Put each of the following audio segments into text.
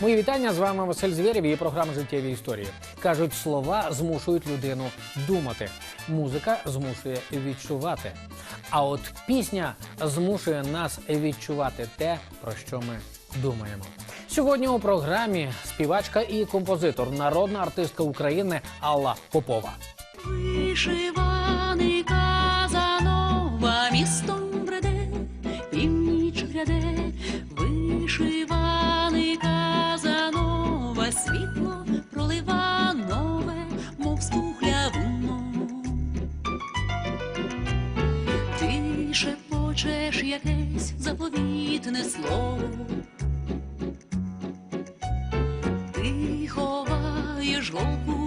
Мої вітання з вами Василь Звєрєв і програма Життєві історії. Кажуть, слова змушують людину думати. Музика змушує відчувати. А от пісня змушує нас відчувати те, про що ми думаємо. Сьогодні у програмі співачка і композитор, народна артистка України Алла Попова. Вишиваний шепочеш якесь заповітне слово. Ти ховаєш голку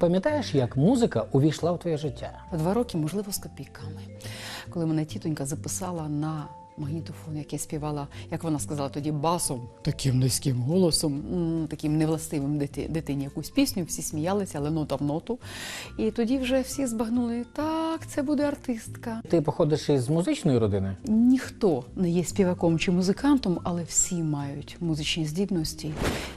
пам'ятаєш, як музика увійшла в твоє життя? Два роки, можливо, з копійками. Коли мене тітонька записала на магнітофон, як я співала, як вона сказала тоді, басом, таким низьким голосом, таким невластивим дити- дитині якусь пісню, всі сміялися, але нота в ноту. І тоді вже всі збагнули, так, це буде артистка. Ти походиш із музичної родини? Ніхто не є співаком чи музикантом, але всі мають музичні здібності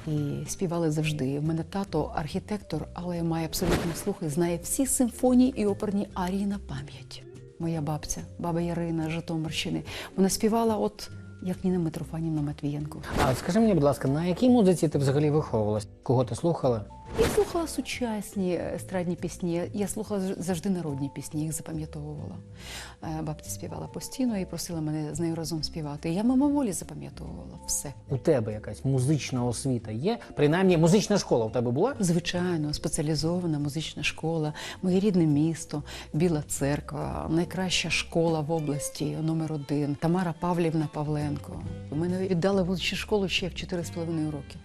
і співали завжди. В мене тато архітектор, але має абсолютний слух і знає всі симфонії і оперні арії на пам'ять. Моя бабця, баба Ярина Житомирщини, вона співала от як Ніна Митрофанівна Матвієнко. А скажи мені, будь ласка, на якій музиці ти взагалі виховувалась? Кого ти слухала? Я слухала сучасні естрадні пісні. Я слухала завжди народні пісні, їх запам'ятовувала. Е, Бабця співала постійно і просила мене з нею разом співати. Я мимоволі запам'ятовувала все. У тебе якась музична освіта є? Принаймні, музична школа у тебе була? Звичайно, спеціалізована музична школа, моє рідне місто, Біла церква, найкраща школа в області, номер один, Тамара Павлівна Павленко. Мене віддали в музичну школу ще в 4,5 роки.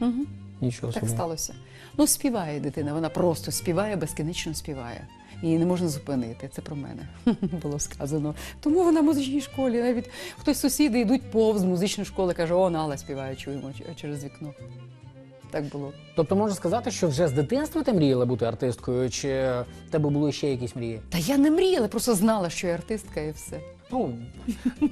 Угу. Нічого Так собі. сталося. Ну, співає дитина, вона просто співає, безкінечно співає. Її не можна зупинити. Це про мене було сказано. Тому вона в музичній школі. Навіть хтось сусіди йдуть повз музичну школу, каже, о, Нала співає, чуємо через вікно. Так було. Тобто можна сказати, що вже з дитинства ти мріяла бути артисткою, чи в тебе були ще якісь мрії? Та я не мріяла, просто знала, що я артистка і все. Ну,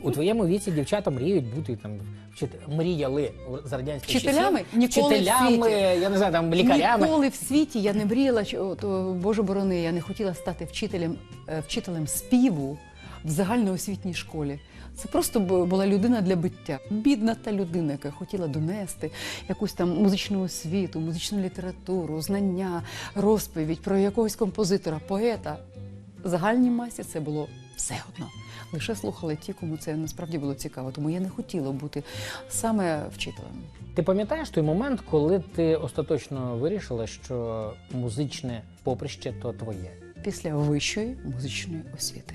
у твоєму віці дівчата мріють бути там вчити, мріяли за радянських Вчителями? часів. Ніколи в вчителями, світі. я не знаю, там лікарями. Ніколи в світі я не мріяла, от, Боже борони, я не хотіла стати вчителем, е, вчителем співу в загальноосвітній школі. Це просто була людина для биття. Бідна та людина, яка хотіла донести якусь там музичну освіту, музичну літературу, знання, розповідь про якогось композитора, поета. Загальній масі це було все одно. Лише слухали ті, кому це насправді було цікаво. Тому я не хотіла бути саме вчителем. Ти пам'ятаєш той момент, коли ти остаточно вирішила, що музичне поприще то твоє? після вищої музичної освіти.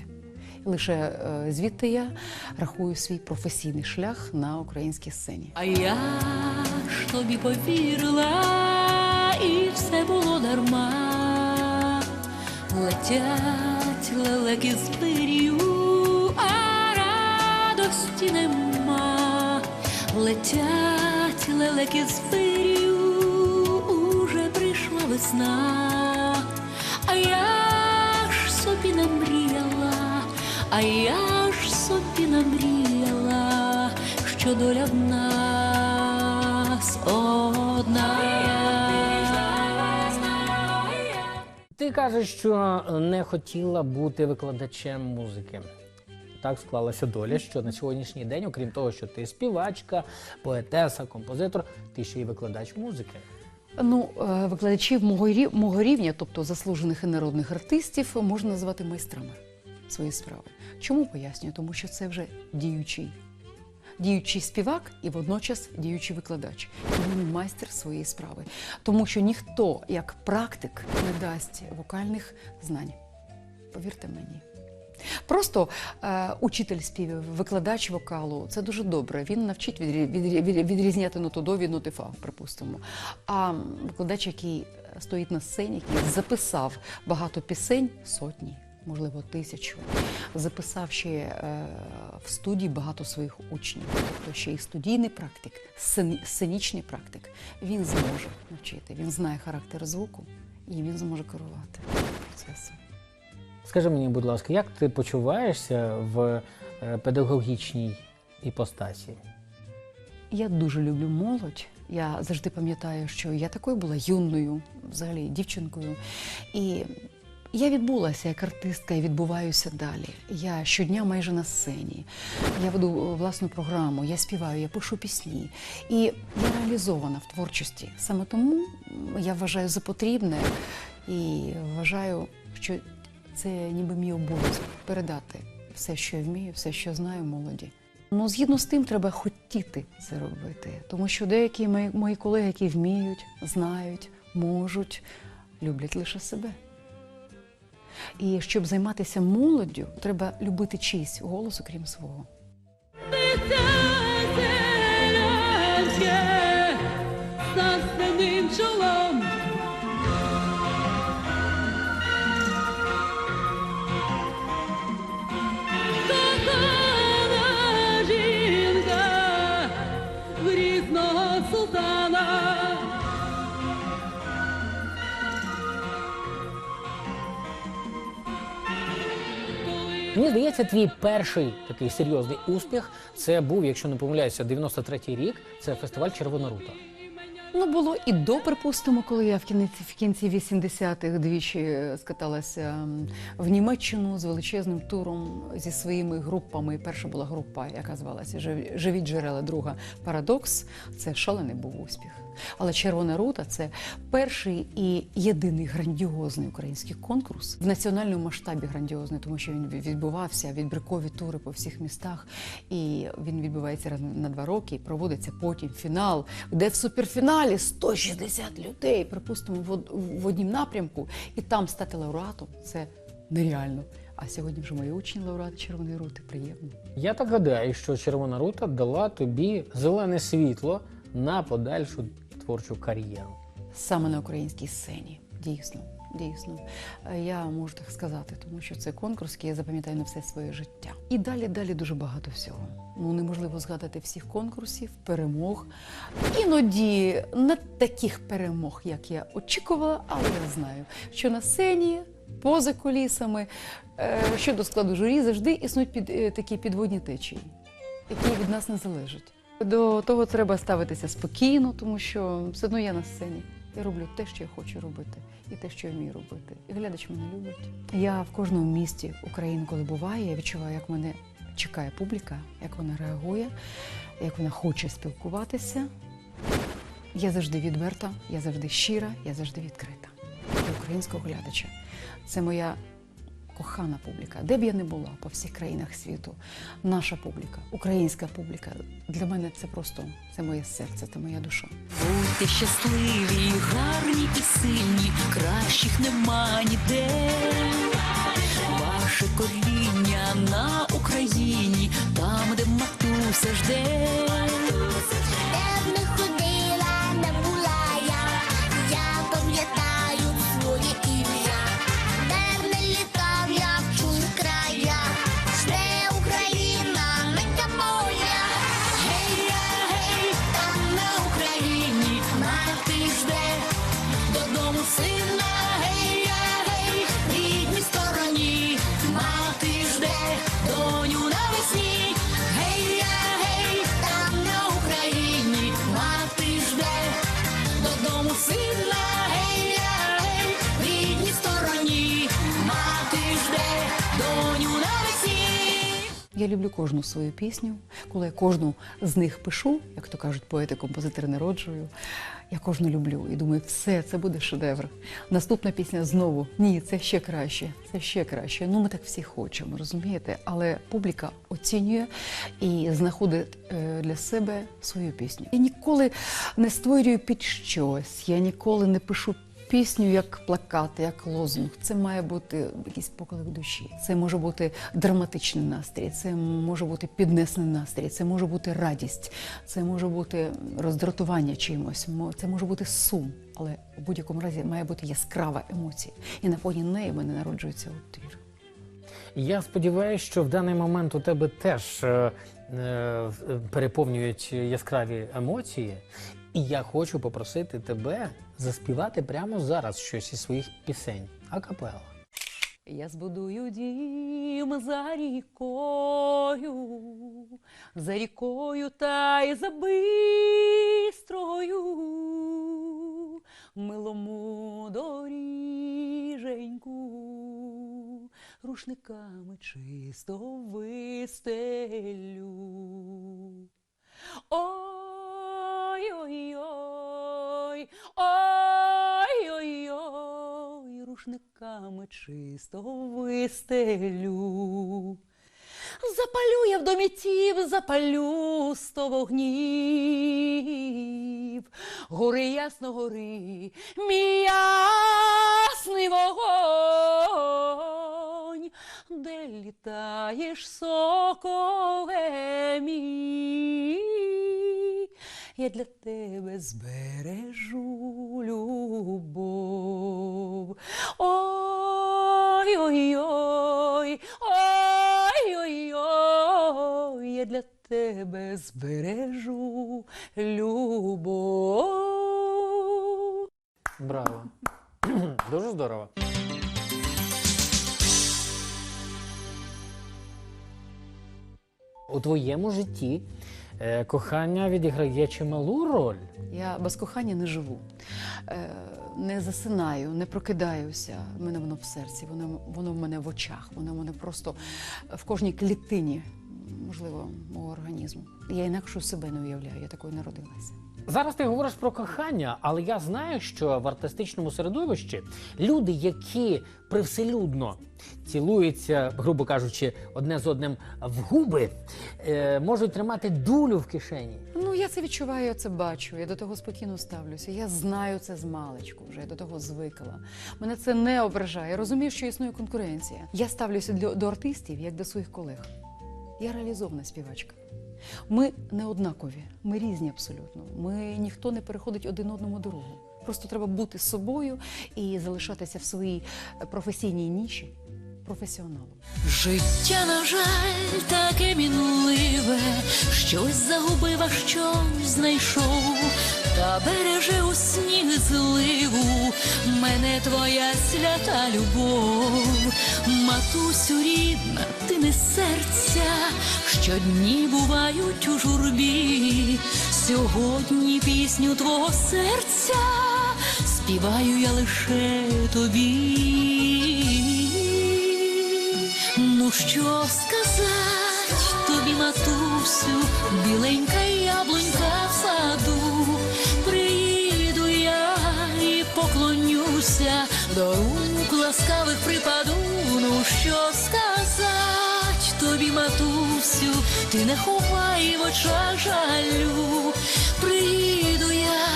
Лише е, звідти я рахую свій професійний шлях на українській сцені. А я ж тобі повірила, і все було дарма. Летять лелеки з пир'ю, а радості нема. Летять лелеки з пир'ю, уже прийшла весна. А я ж собі намріяла, а я ж собі намріяла, що доля в нас одна. Ти кажеш, що не хотіла бути викладачем музики. Так склалася доля, що на сьогоднішній день, окрім того, що ти співачка, поетеса, композитор, ти ще й викладач музики. Ну, е, викладачів мого рівня, тобто заслужених і народних артистів, можна назвати майстрами своєї справи. Чому пояснюю? Тому що це вже діючий. Діючий співак і водночас діючий викладач. І він майстер своєї справи. Тому що ніхто, як практик, не дасть вокальних знань. Повірте мені. Просто е, учитель співів, викладач вокалу це дуже добре. Він навчить відрі- відрі- відрі- відрізняти ноту від ноти фа, припустимо. А викладач, який стоїть на сцені, який записав багато пісень, сотні, можливо, тисячу, записав ще е, в студії багато своїх учнів. Тобто ще і студійний практик, сцені- сценічний практик. Він зможе навчити. Він знає характер звуку і він зможе керувати процесом. Скажи мені, будь ласка, як ти почуваєшся в е, педагогічній іпостасі? Я дуже люблю молодь. Я завжди пам'ятаю, що я такою була юною, взагалі дівчинкою. І я відбулася як артистка і відбуваюся далі. Я щодня майже на сцені. Я веду е, власну програму, я співаю, я пишу пісні. І я реалізована в творчості. Саме тому я вважаю за потрібне і вважаю, що це ніби мій обов'язок передати все, що я вмію, все, що знаю молоді. Ну, згідно з тим, треба хотіти це робити, тому що деякі мої, мої колеги, які вміють, знають, можуть, люблять лише себе. І щоб займатися молоддю, треба любити чийсь голос, окрім свого. Чолом жінка грізного султана Мені здається, твій перший такий серйозний успіх це був, якщо не помиляюся, 93-й рік. Це фестиваль Червона рута. Ну, було і до, припустимо, коли я в кінці, в кінці 80-х двічі скаталася в Німеччину з величезним туром зі своїми групами. Перша була група, яка звалася «Живі- Живі джерела, друга Парадокс. Це шалений був успіх. Але Червона рута це перший і єдиний грандіозний український конкурс в національному масштабі грандіозний, тому що він відбувався відбіркові тури по всіх містах, і він відбувається раз на два роки. і Проводиться потім фінал, де в суперфіналі 160 людей, припустимо, в, однім напрямку, і там стати лауреатом це нереально. А сьогодні вже мої учні лауреати Червоної рути. Приємно. Я так гадаю, що Червона рута дала тобі зелене світло на подальшу творчу кар'єру. саме на українській сцені. Дійсно, дійсно. Е, Я можу так сказати, тому що це конкурс, який я запам'ятаю на все своє життя. І далі, далі дуже багато всього. Ну неможливо згадати всіх конкурсів, перемог. Іноді не таких перемог, як я очікувала, але я знаю, що на сцені, поза кулісами, е, щодо складу журі, завжди існують під, е, такі підводні течії, які від нас не залежать. До того треба ставитися спокійно, тому що все одно я на сцені. Я роблю те, що я хочу робити, і те, що я вмію робити. І глядач мене любить. Я в кожному місті України, коли буваю, я відчуваю, як мене чекає публіка, як вона реагує, як вона хоче спілкуватися. Я завжди відверта, я завжди щира, я завжди відкрита до українського глядача. Це моя кохана публіка, де б я не була по всіх країнах світу. Наша публіка, українська публіка. Для мене це просто це моє серце, це моя душа. Будьте щасливі, гарні і сильні, кращих нема ніде. Ваше коріння на Україні, там, де матуся жде. Я люблю кожну свою пісню. Коли я кожну з них пишу, як то кажуть, поети, композитори народжую. Я кожну люблю і думаю, все, це буде шедевр. Наступна пісня знову ні, це ще краще, це ще краще. Ну, ми так всі хочемо, розумієте? Але публіка оцінює і знаходить е, для себе свою пісню. Я ніколи не створюю під щось, я ніколи не пишу пісню як плакат, як лозунг. Це має бути якийсь поклик душі. Це може бути драматичний настрій, це може бути піднесений настрій, це може бути радість, це може бути роздратування чимось, це може бути сум. Але у будь-якому разі має бути яскрава емоція. І на фоні неї в мене народжується твір. Я сподіваюся, що в даний момент у тебе теж е, е, переповнюють яскраві емоції. І я хочу попросити тебе заспівати прямо зараз щось із своїх пісень. Акапела. Я збудую дім за рікою, за рікою та й за бистрою, милому доріженьку, рушниками чисто вистелю. Ой-ой-ой, ой-ой-ой, рушниками чисто вистелю. Запалю я в домі тів, запалю сто вогнів, гори ясно гори, мій ясний вогонь, де літаєш соколе мій, я для тебе збережу любов. Ой-ой-ой, ой-ой-ой, я для тебе збережу любов. Браво! Дуже здорово. У твоєму житті е, кохання відіграє чималу роль. Я без кохання не живу, е, не засинаю, не прокидаюся. У мене воно в серці, воно, воно в мене в очах, воно в мене просто в кожній клітині, можливо, мого організму. Я інакше себе не уявляю, я такою народилася. Зараз ти говориш про кохання, але я знаю, що в артистичному середовищі люди, які привселюдно цілуються, грубо кажучи, одне з одним в губи, е, можуть тримати дулю в кишені. Ну, я це відчуваю, я це бачу. Я до того спокійно ставлюся. Я знаю це з маличку вже, я до того звикла. Мене це не ображає. Я розумію, що існує конкуренція. Я ставлюся для, до артистів як до своїх колег. Я реалізована співачка. Ми не однакові, ми різні абсолютно. Ми ніхто не переходить один одному дорогу. Просто треба бути собою і залишатися в своїй е, професійній ніші професіоналом. Життя, на жаль, таке мінливе, щось загубив, а щось знайшов, та береже у сніг зливу, мене твоя свята любов, матусю рідна, ти не серця, щодні бувають у журбі, сьогодні пісню твого серця співаю я лише тобі. Ну що сказать тобі, матусю, біленька яблунька в саду, приїду я і поклонюся, до рук ласкавих припаду. Ну що сказать тобі, матусю, ти не ховай в очах жалю, приїду я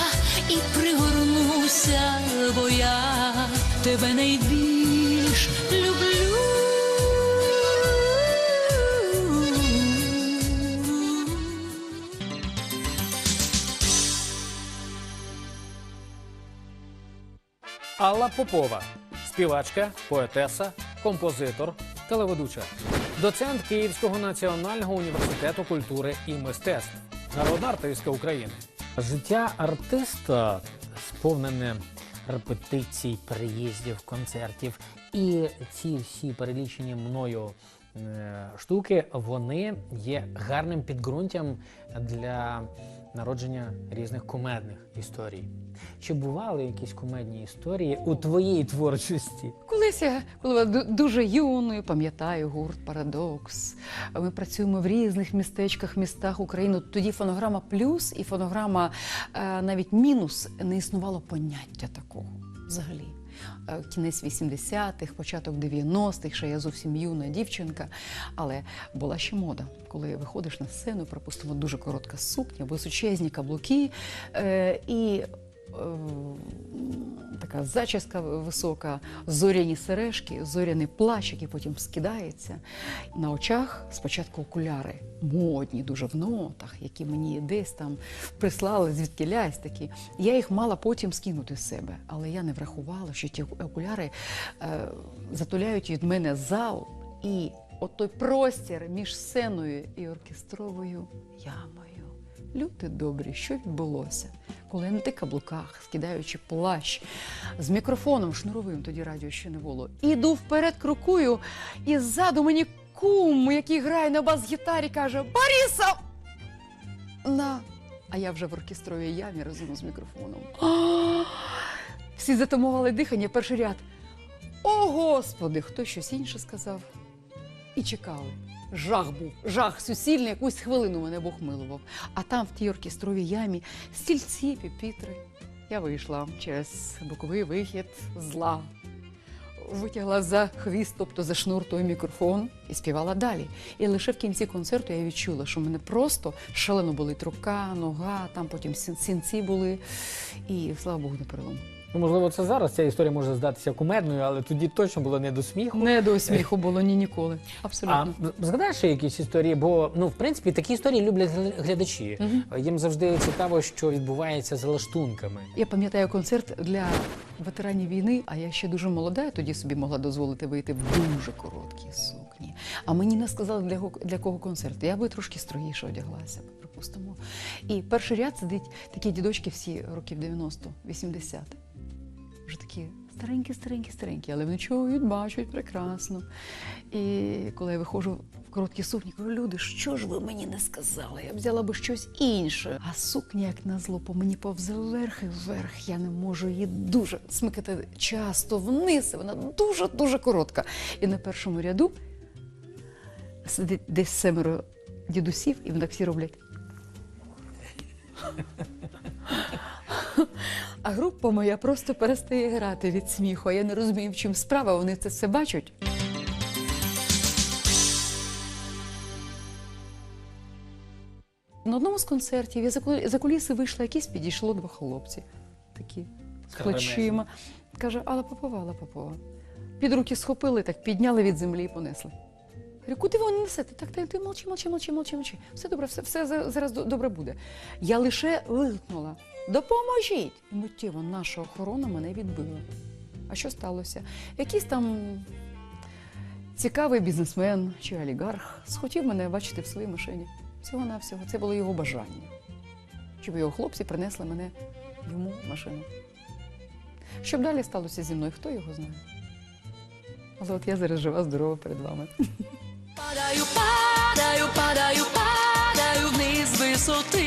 і пригорнуся, бо я тебе найбільш люблю. Алла Попова, співачка, поетеса, композитор, телеведуча, доцент Київського національного університету культури і мистецтв, народна артистка України. Життя артиста сповнене репетицій, приїздів, концертів. І ці всі перелічені мною е, штуки вони є гарним підґрунтям для народження різних кумедних історій. Чи бували якісь кумедні історії у твоїй творчості? Колись я була дуже юною, пам'ятаю гурт Парадокс. Ми працюємо в різних містечках, містах України. Тоді фонограма плюс і фонограма е, навіть мінус не існувало поняття такого взагалі. Е, Кінець 80-х, початок 90-х, ще я зовсім юна дівчинка. Але була ще мода, коли виходиш на сцену, припустимо, дуже коротка сукня, височезні каблуки. Е, і така зачіска висока, зоряні сережки, зоряний плащ, який потім скидається. На очах спочатку окуляри, модні, дуже в нотах, які мені десь там прислали звідки лясь такі. Я їх мала потім скинути з себе, але я не врахувала, що ті окуляри е, затуляють від мене зал і от той простір між сценою і оркестровою ямою. Люди добрі, що відбулося? Коли на тих каблуках, скидаючи плащ з мікрофоном шнуровим, тоді радіо ще не було, іду вперед, крокую, і ззаду мені кум, який грає на бас-гітарі, каже: Бориса! На! А я вже в оркестровій ямі разом з мікрофоном. Всі затамували дихання, перший ряд. О, Господи, хто щось інше сказав. І чекали. Жах був, жах суцільний, якусь хвилину мене Бог милував. А там, в тій оркестровій ямі, стільці, піпітри. Я вийшла через боковий вихід зла. Витягла за хвіст, тобто за шнур той мікрофон, і співала далі. І лише в кінці концерту я відчула, що в мене просто шалено болить рука, нога, там потім сінці були. І слава Богу, не перелом. Ну, можливо, це зараз ця історія може здатися кумедною, але тоді точно було не до сміху. Не до сміху було ні ніколи. А Абсолютно. згадаєш ще якісь історії? Бо ну, в принципі, такі історії люблять гля- глядачі. Їм завжди цікаво, що відбувається за лаштунками. Я пам'ятаю концерт для ветеранів війни, а я ще дуже молода, я тоді собі могла дозволити вийти в дуже короткій сукні. А мені не сказали, для, кого- для кого концерт. Я би трошки строгіше одяглася, припустимо. І перший ряд сидить такі дідочки всі років 90-80. Вже такі старенькі, старенькі, старенькі, але вони чують, бачать прекрасно. І коли я виходжу в короткі сукні, кажу, люди, що ж ви мені не сказали? Я взяла би щось інше. А сукня, як назло, по мені повзе вверх і вверх. Я не можу її дуже смикати часто вниз. Вона дуже-дуже коротка. І на першому ряду сидить десь семеро дідусів, і вони так всі роблять. А група моя просто перестає грати від сміху. Я не розумію, в чому справа. Вони це все бачать. На одному з концертів я за куліси вийшла якісь, підійшло два хлопці. Такі з плечима. Каже, Алла Попова, Алла Попова. Під руки схопили, так підняли від землі і понесли. Говорю, куди ви несете? Так, ти, ти молчи, молчи, молчи, молчи, молчи. Все добре, все, все зараз добре буде. Я лише вигукнула: допоможіть! І миттєво наша охорона мене відбила. А що сталося? Якийсь там цікавий бізнесмен чи олігарх схотів мене бачити в своїй машині. Всього навсього це було його бажання, щоб його хлопці принесли мене йому в машину. Що б далі сталося зі мною, хто його знає? Але от я зараз жива, здорова перед вами. Падаю, падаю, падаю, падаю вниз висоти.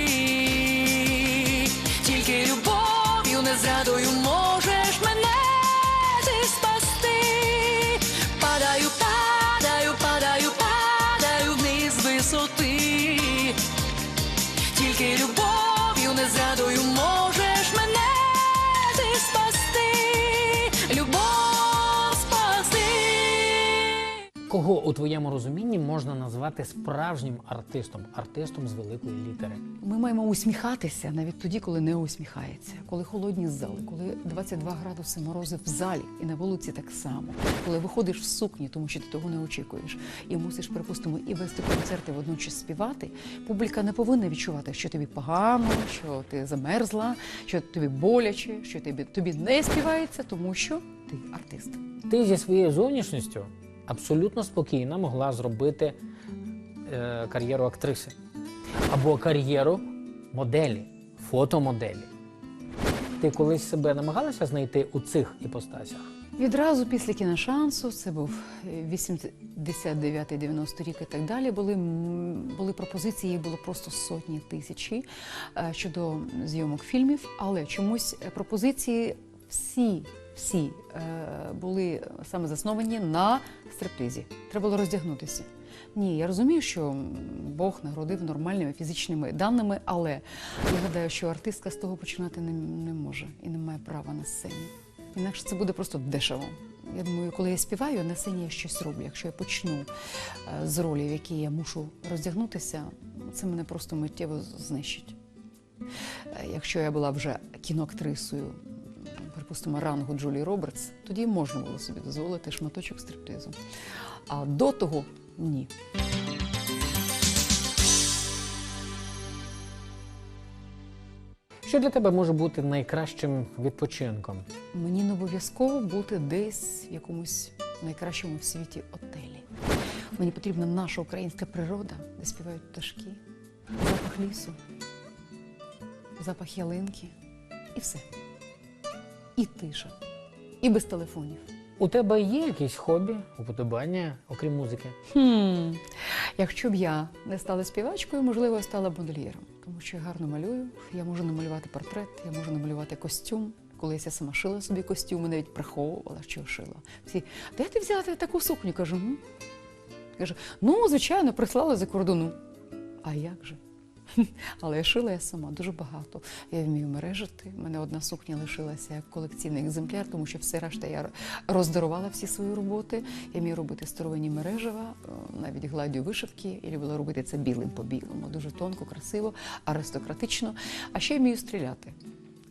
Кого у твоєму розумінні можна назвати справжнім артистом, артистом з великої літери? Ми маємо усміхатися навіть тоді, коли не усміхається, коли холодні зали, коли 22 градуси морози в залі і на вулиці так само, коли виходиш в сукні, тому що ти того не очікуєш, і мусиш, припустимо, і вести концерти водночас співати. Публіка не повинна відчувати, що тобі погано, що ти замерзла, що тобі боляче, що тобі, тобі не співається, тому що ти артист. Ти зі своєю зовнішністю абсолютно спокійно могла зробити е, кар'єру актриси або кар'єру моделі, фотомоделі. Ти колись себе намагалася знайти у цих іпостасях? Відразу після кіношансу, це був е, 89-90 рік і так далі. Були, були пропозиції, їх було просто сотні тисячі е, щодо зйомок фільмів, але чомусь пропозиції всі. Всі е, були саме засновані на стриптизі. Треба було роздягнутися. Ні, я розумію, що Бог нагородив нормальними фізичними даними, але я гадаю, що артистка з того починати не, не може і не має права на сцені. Інакше це буде просто дешево. Я думаю, коли я співаю, на сцені я щось роблю. Якщо я почну е, з ролі, в якій я мушу роздягнутися, це мене просто миттєво знищить. Е, Якщо я була вже кіноактрисою припустимо, рангу Джулії Робертс, тоді можна було собі дозволити шматочок стриптизу. А до того ні. Що для тебе може бути найкращим відпочинком? Мені не обов'язково бути десь в якомусь найкращому в світі отелі. Мені потрібна наша українська природа, де співають пташки, запах лісу, запах ялинки і все. І тиша, і без телефонів. У тебе є якісь хобі, уподобання, окрім музики? Хм. Якщо б я не стала співачкою, можливо, я стала б модельєром, тому що я гарно малюю. Я можу намалювати портрет, я можу намалювати костюм. Колись я сама шила собі костюми, навіть приховувала, що шила. Всі, де ти взяла таку сукню? Кажу, Кажу, ну, звичайно, прислала за кордону. А як же? Але я шила я сама дуже багато. Я вмію мережити. У мене одна сукня лишилася як колекційний екземпляр, тому що все решта я роздарувала всі свої роботи. Я вмію робити старовинні мережева, е, навіть гладдю вишивки. Я любила робити це білим по білому, дуже тонко, красиво, аристократично. А ще я вмію стріляти.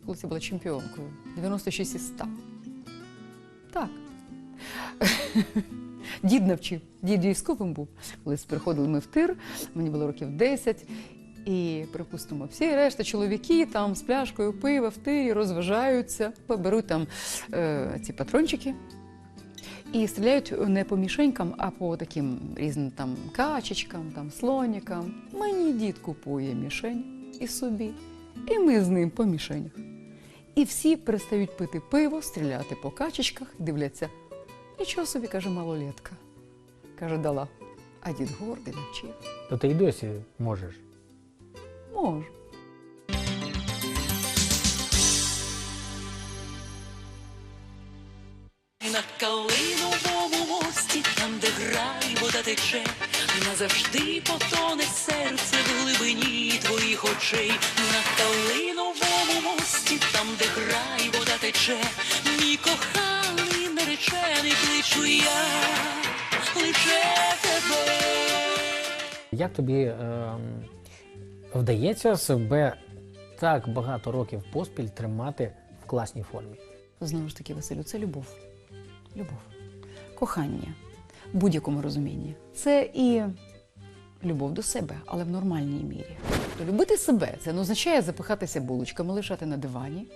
Колись я була чемпіонкою 96 із 100. Так. Дід навчив, дід військовим був. Колись приходили ми в тир, мені було років 10, і, припустимо, всі решта чоловіки там з пляшкою пива в тирі розважаються, беруть там е, ці патрончики і стріляють не по мішенькам, а по таким різним там качечкам, там слонікам. Мені дід купує мішень і собі, і ми з ним по мішенях. І всі перестають пити пиво, стріляти по качечках, дивляться. Нічого собі, каже малолетка. Каже, дала. А дід гордий навчив. То ти й досі можеш. Можу. На калиновому мості, там, де грай, вода тече, назавжди потоне серце в глибині твоїх очей. На калиновому мості, там, де грай, вода тече, мій коханий наречений кличу я, лише тебе. Як тобі ем, вдається себе так багато років поспіль тримати в класній формі? Знову ж таки, Василю, це любов. Любов. Кохання в будь-якому розумінні. Це і любов до себе, але в нормальній мірі. То любити себе це не означає запихатися булочками, лишати на дивані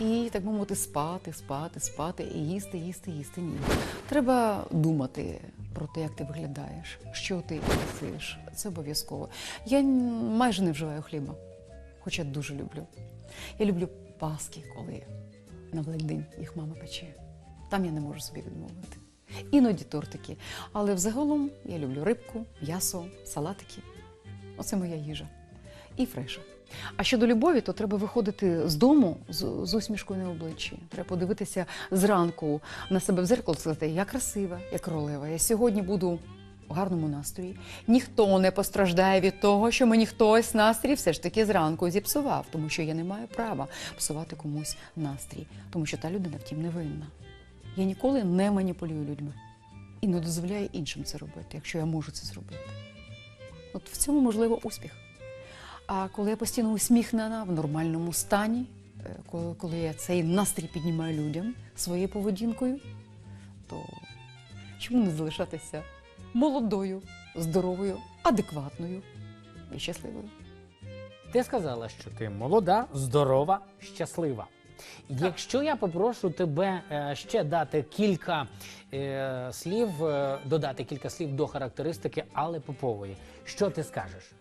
і, так би мовити, спати, спати, спати і їсти, їсти, їсти. Ні. Треба думати про те, як ти виглядаєш, що ти їсиш. Це обов'язково. Я майже не вживаю хліба, хоча дуже люблю. Я люблю паски, коли на Великдень їх мама пече. Там я не можу собі відмовити. Іноді тортики. Але взагалом я люблю рибку, м'ясо, салатики. Оце моя їжа. І фреша. А щодо любові, то треба виходити з дому з, з усмішкою на обличчі. Треба подивитися зранку на себе в зеркало сказати, я красива, я королева. Я сьогодні буду в гарному настрої. Ніхто не постраждає від того, що мені хтось настрій все ж таки зранку зіпсував, тому що я не маю права псувати комусь настрій, тому що та людина втім не винна. Я ніколи не маніпулюю людьми і не дозволяю іншим це робити, якщо я можу це зробити. От в цьому можливо успіх. А коли я постійно усміхнена в нормальному стані, е, коли, коли я цей настрій піднімаю людям своєю поведінкою, то чому не залишатися молодою, здоровою, адекватною і щасливою? Ти сказала, що ти молода, здорова, щаслива. Якщо я попрошу тебе е, ще дати кілька е, слів, додати кілька слів до характеристики Алли Попової, що ти скажеш?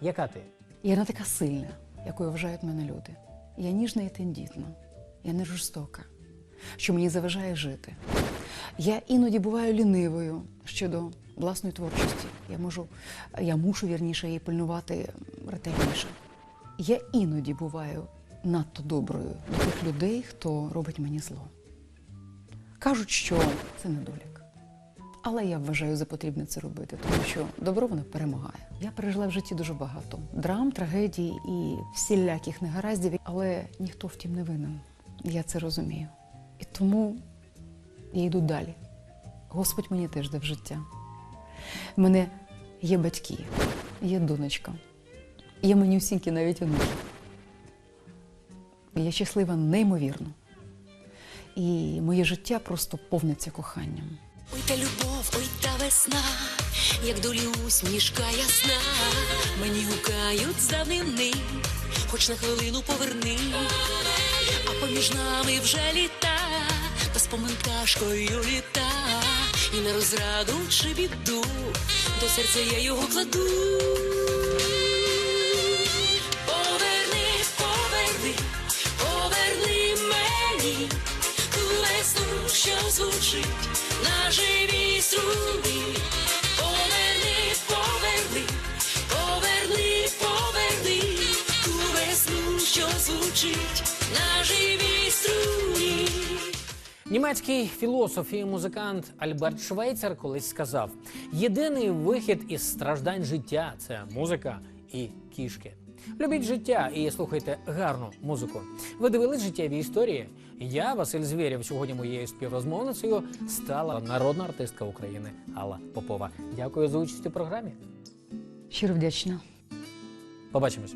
Яка ти? Я не така сильна, якою вважають мене люди. Я ніжна і тендітна, я не жорстока, що мені заважає жити. Я іноді буваю лінивою щодо власної творчості. Я можу, я мушу вірніше її пильнувати ретельніше. Я іноді буваю надто доброю до тих людей, хто робить мені зло. Кажуть, що це недолік. Але я вважаю за потрібне це робити, тому що добро воно перемагає. Я пережила в житті дуже багато драм, трагедій і всіляких негараздів, але ніхто втім не винен. Я це розумію. І тому я йду далі. Господь мені теж дав життя. В мене є батьки, є донечка, є манюсінькі навіть онуки. Я щаслива неймовірно. і моє життя просто повниться коханням. Ой та любов, ой та весна, як долі усмішка ясна, мені гукають за давнини, хоч на хвилину поверни, а поміж нами вже літа, та з поминкашкою літа, і на розраду чи біду, до серця я його кладу. Що звучить на живій струні. Поверни, поверни, поверни, поверни ту весну, що звучить на живій струні. Німецький філософ і музикант Альберт Швейцер колись сказав: єдиний вихід із страждань життя це музика і кішки. Любіть життя і слухайте гарну музику. Ви дивились життєві історії? Я, Василь Звєрєв, сьогодні моєю співрозмовницею стала народна артистка України Алла Попова. Дякую за участь у програмі. Щиро вдячна. Побачимось.